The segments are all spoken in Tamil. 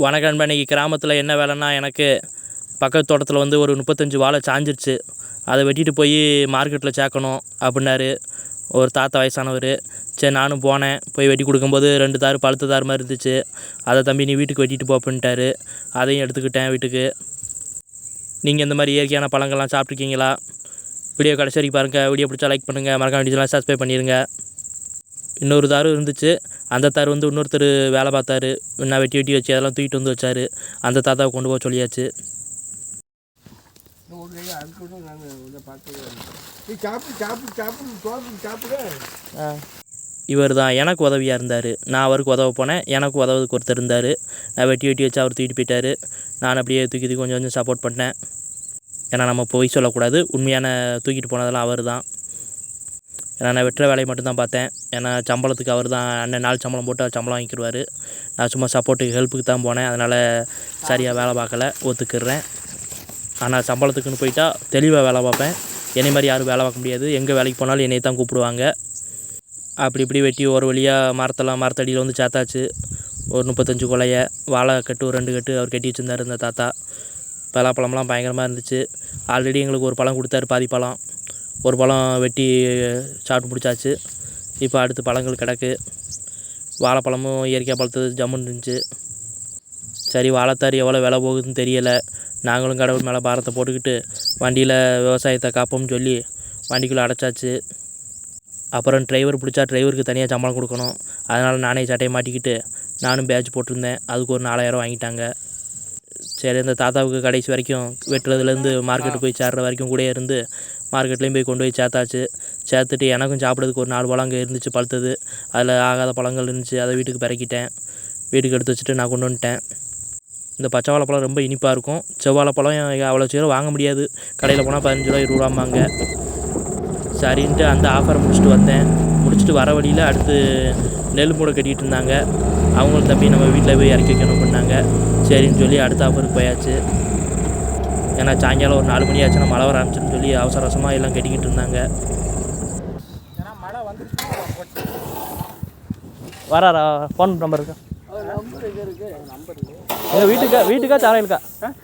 வணக்கம் நண்பா இன்றைக்கி கிராமத்தில் என்ன வேலைன்னா எனக்கு பக்கத்து தோட்டத்தில் வந்து ஒரு முப்பத்தஞ்சு வாழை சாஞ்சிருச்சு. அதை வெட்டிட்டு போய் மார்க்கெட்டில் சேர்க்கணும் அப்படின்னாரு. ஒரு தாத்தா வயசானவர். சரி நானும் போனேன். போய் வெட்டி கொடுக்கும்போது ரெண்டு தார் பழுத்த தார் மாதிரி இருந்துச்சு. அதை தம்பி நீ வீட்டுக்கு வெட்டிட்டு போ அப்படின்ட்டாரு. அதையும் எடுத்துக்கிட்டேன் வீட்டுக்கு. நீங்கள் இந்த மாதிரி இயற்கையான பழங்கள்லாம் சாப்பிட்ருக்கீங்களா வீடியோ கடைசி வரைக்கும் பாருங்கள் வீடியோ பிடிச்சா லைக் பண்ணுங்கள் மறக்காம வீடியோலாம் சப்ஸ்கிரைப் பண்ணிடுங்க இன்னொரு தாரும் இருந்துச்சு. அந்த தார் வந்து இன்னொருத்தர் வேலை பார்த்தாரு. நான் வெட்டி வெட்டி வச்சு அதெல்லாம் தூக்கிட்டு வந்து வச்சாரு. அந்த தாத்தாவை கொண்டு போக சொல்லியாச்சு. இவர் தான் எனக்கு உதவியாக இருந்தார். நான் அவருக்கு உதவ போனேன். எனக்கு உதவுறதுக்கு ஒருத்தர் இருந்தார். நான் வெட்டி வெட்டி வச்சு அவர் தூக்கிட்டு போயிட்டார். நான் அப்படியே தூக்கி தூக்கி கொஞ்சம் கொஞ்சம் சப்போர்ட் பண்ணேன் ஏன்னா நம்ம பொய் சொல்லக்கூடாது. உண்மையான தூக்கிட்டு போனதெல்லாம் அவர் தான் நான் வெட்டுற வேலையை மட்டும்தான் பார்த்தேன். ஏன்னா சம்பளத்துக்கு அவர் தான் அண்ணன் நாள் சம்பளம் போட்டு அவர் சம்பளம் வாங்கிக்கிடுவார். நான் சும்மா சப்போர்ட்டுக்கு ஹெல்ப்புக்கு தான் போனேன். அதனால் சரியாக வேலை பார்க்கல. ஒத்துக்கிறேன் ஆனால் சம்பளத்துக்குன்னு போயிட்டா தெளிவாக வேலை பார்ப்பேன். என்னை மாதிரி யாரும் வேலை பார்க்க முடியாது. எங்கே வேலைக்கு போனாலும் என்னை தான் கூப்பிடுவாங்க. அப்படி இப்படி வெட்டி ஒரு வழியாக மரத்தெல்லாம் மரத்தடியில் வந்து சேர்த்தாச்சு ஒரு முப்பத்தஞ்சு குலைய வாழை கட்டு ஒரு ரெண்டு கட்டு அவர் கட்டி வச்சுருந்தார் இந்த தாத்தா. பலாப்பழம்லாம் பயங்கரமாக இருந்துச்சு. ஆல்ரெடி எங்களுக்கு ஒரு பழம் கொடுத்தாரு பாதி பழம். ஒரு பழம் வெட்டி சாப்பிட்டு பிடிச்சாச்சு இப்போ அடுத்து பழங்கள் கிடக்கு. வாழைப்பழமும் இயற்கையாக பழுத்தது ஜம்முன்னு இருந்துச்சு. சரி வாழைத்தார் எவ்வளோ விலை போகுதுன்னு தெரியலை. நாங்களும் கடவுள் மேலே பாரத்தை போட்டுக்கிட்டு வண்டியில் விவசாயத்தை காப்போம்னு சொல்லி வண்டிக்குள்ளே அடைச்சாச்சு. அப்புறம் டிரைவர் பிடிச்சா டிரைவருக்கு தனியாக சம்பளம் கொடுக்கணும். அதனால் நானே சட்டையை மாட்டிக்கிட்டு நானும் பேட்ச் போட்டிருந்தேன். அதுக்கு ஒரு நாலாயிரம் வாங்கிட்டாங்க. சரி இந்த தாத்தாவுக்கு கடைசி வரைக்கும் வெட்டுறதுலேருந்து மார்க்கெட்டு போய் சேர்ற வரைக்கும் கூட இருந்து மார்க்கெட்லேயும் போய் கொண்டு போய் சேர்த்தாச்சு. சேர்த்துட்டு எனக்கும் சாப்பிட்றதுக்கு ஒரு நாலு பழம் அங்கே இருந்துச்சு பழுத்தது. அதில் ஆகாத பழங்கள் இருந்துச்சு அதை வீட்டுக்கு பிறக்கிட்டேன் வீட்டுக்கு எடுத்து வச்சுட்டு நான் கொண்டு வந்துட்டேன். இந்த பச்சை வாழைப்பழம் ரொம்ப இனிப்பாக இருக்கும். செவ்வாழைப்பழம் அவ்வளோ சீக்கிரம் வாங்க முடியாது. கடையில் போனால் பதினஞ்சு ரூபா இருபது ரூபாம்பாங்க சரின்ட்டு அந்த ஆஃபரை முடிச்சுட்டு வந்தேன். முடிச்சுட்டு வர வழியில் அடுத்து நெல் மூடை கட்டிகிட்டு இருந்தாங்க. அவங்களும் தம்பி நம்ம வீட்டில் போய் இறக்கி வைக்கணும் பண்ணாங்க சரின்னு சொல்லி அடுத்த ஆஃபருக்கு போயாச்சு. ஏன்னா சாயங்காலம் ஒரு நாலு மணி ஆச்சுன்னா மழை வர ஆரம்பிச்சுன்னு சொல்லி அவசர அவசரமாக எல்லாம் கட்டிக்கிட்டு இருந்தாங்க. ஏன்னா மழை வந்துருச்சு வராரா? ஃபோன் நம்பர் இருக்கா? நம்பர் எங்கே இருக்கு. நம்பர் இருக்கு. எங்கள் வீட்டுக்கா? வீட்டுக்கா சாலையிலுக்கா?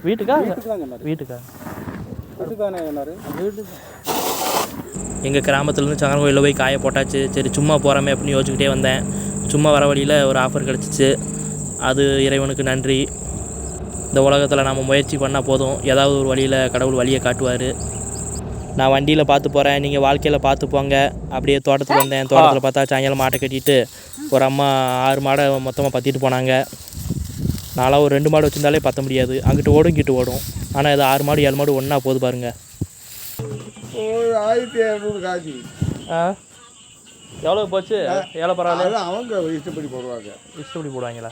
வீட்டுக்கா? வீட்டுக்கு வீட்டுக்கா? தானே என்னாரு எங்கள் கிராமத்துலேருந்து சங்கரன் கோயிலில் போய் காய போட்டாச்சு. சரி சும்மா போகிறோமே அப்படின்னு யோசிச்சுக்கிட்டே வந்தேன். சும்மா வர வழியில் ஒரு ஆஃபர் கிடச்சிச்சு. அது இறைவனுக்கு நன்றி. இந்த உலகத்தில் நம்ம முயற்சி பண்ணால் போதும். ஏதாவது ஒரு வழியில் கடவுள் வழியை காட்டுவார். நான் வண்டியில் பார்த்து போகிறேன் நீங்கள் வாழ்க்கையில் பார்த்து போங்க. அப்படியே தோட்டத்துக்கு வந்தேன் தோட்டத்தில் பார்த்தா சாயங்காலம் மாட்டை கட்டிட்டு ஒரு அம்மா ஆறு மாடை மொத்தமாக பற்றிட்டு போனாங்க. நான்லாம் ஒரு ரெண்டு மாடு வச்சுருந்தாலே பற்ற முடியாது. அங்கிட்டு ஓடும் இங்கிட்டு ஓடும். ஆனால் இது ஆறு மாடு ஏழு மாடு ஒன்றா போகுது பாருங்கள் ஆயிரத்தி இரநூறு ஆ? எவ்வளோ போச்சு? ஏழை பரவாயில்ல அவங்க இஷ்டப்படி போடுவாங்க. இஷ்டப்படி போடுவாங்களா?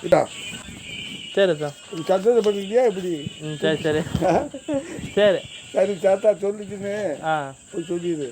சரி சார். சத்தத்தை பண்ணிக்கிட்டியா எப்படி? ம் சரி சரி. சரி. சரி தாத்தா சொல்லிச்சுன்னு. ஆ. போய் சொல்லிடு.